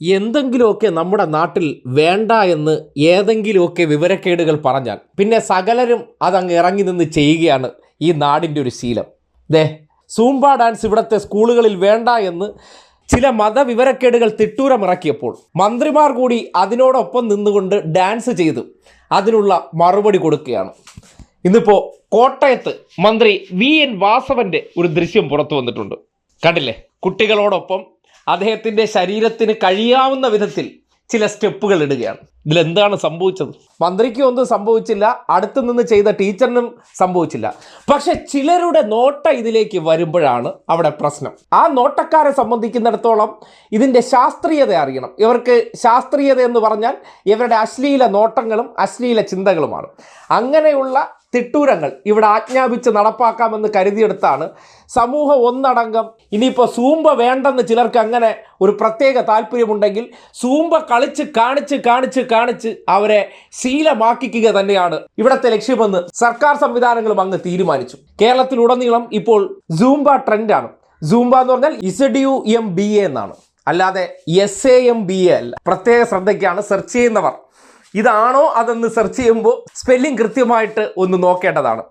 എന്തെങ്കിലുമൊക്കെ നമ്മുടെ നാട്ടിൽ വേണ്ട എന്ന് ഏതെങ്കിലുമൊക്കെ വിവരക്കേടുകൾ പറഞ്ഞാൽ പിന്നെ സകലരും അതങ്ങ് ഇറങ്ങി നിന്ന് ചെയ്യുകയാണ് ഈ നാടിന്റെ ഒരു ശീലം. ദേ സൂംബ ഡാൻസ് ഇവിടുത്തെ സ്കൂളുകളിൽ വേണ്ട എന്ന് ചില മതവിവരക്കേടുകൾ തിട്ടൂരമിറക്കിയപ്പോൾ മന്ത്രിമാർ കൂടി അതിനോടൊപ്പം നിന്നുകൊണ്ട് ഡാൻസ് ചെയ്ത് അതിനുള്ള മറുപടി കൊടുക്കുകയാണ്. ഇന്നിപ്പോൾ കോട്ടയത്ത് മന്ത്രി വി എൻ വാസവന്റെ ഒരു ദൃശ്യം പുറത്തു വന്നിട്ടുണ്ട്. കണ്ടില്ലേ? കുട്ടികളോടൊപ്പം അദ്ദേഹത്തിന്റെ ശരീരത്തിന് കഴിയാവുന്ന വിധത്തിൽ ചില സ്റ്റെപ്പുകൾ ഇടുകയാണ്. ഇതിലെന്താണ് സംഭവിച്ചത്? മന്ത്രിക്കും ഒന്നും സംഭവിച്ചില്ല. അടുത്തു നിന്ന് ചെയ്ത ടീച്ചറിനും സംഭവിച്ചില്ല. പക്ഷെ ചിലരുടെ നോട്ട ഇതിലേക്ക് വരുമ്പോഴാണ് അവിടെ പ്രശ്നം. ആ നോട്ടക്കാരെ സംബന്ധിക്കുന്നിടത്തോളം ഇതിന്റെ ശാസ്ത്രീയത അറിയണം. ഇവർക്ക് ശാസ്ത്രീയത എന്ന് പറഞ്ഞാൽ ഇവരുടെ അശ്ലീല നോട്ടങ്ങളും അശ്ലീല ചിന്തകളുമാണ്. അങ്ങനെയുള്ള തിട്ടൂരങ്ങൾ ഇവിടെ ആജ്ഞാപിച്ച് നടപ്പാക്കാമെന്ന് കരുതിയെടുത്താണ് സമൂഹം ഒന്നടങ്കം. ഇനിയിപ്പോൾ സൂമ്പ വേണ്ടെന്ന് ചിലർക്ക് അങ്ങനെ ഒരു പ്രത്യേക താല്പര്യമുണ്ടെങ്കിൽ സൂമ്പ കളിച്ച് കാണിച്ച് കാണിച്ച് കാണിച്ച് അവരെ ശീലമാക്കിക്കുക തന്നെയാണ് ഇവിടത്തെ ലക്ഷ്യമെന്ന് സർക്കാർ സംവിധാനങ്ങളും അങ്ങ് തീരുമാനിച്ചു. കേരളത്തിലുടനീളം ഇപ്പോൾ സൂംബ ട്രെൻഡാണ്. സൂംബ എന്ന് പറഞ്ഞാൽ Z U M B A എന്നാണ്. അല്ലാതെ S A M B A അല്ല. പ്രത്യേക ശ്രദ്ധയ്ക്കാണ് സെർച്ച് ചെയ്യുന്നവർ. ഇതാണോ അതെന്ന് സെർച്ച് ചെയ്യുമ്പോൾ സ്പെല്ലിംഗ് കൃത്യമായിട്ട് ഒന്ന് നോക്കേണ്ടതാണ്.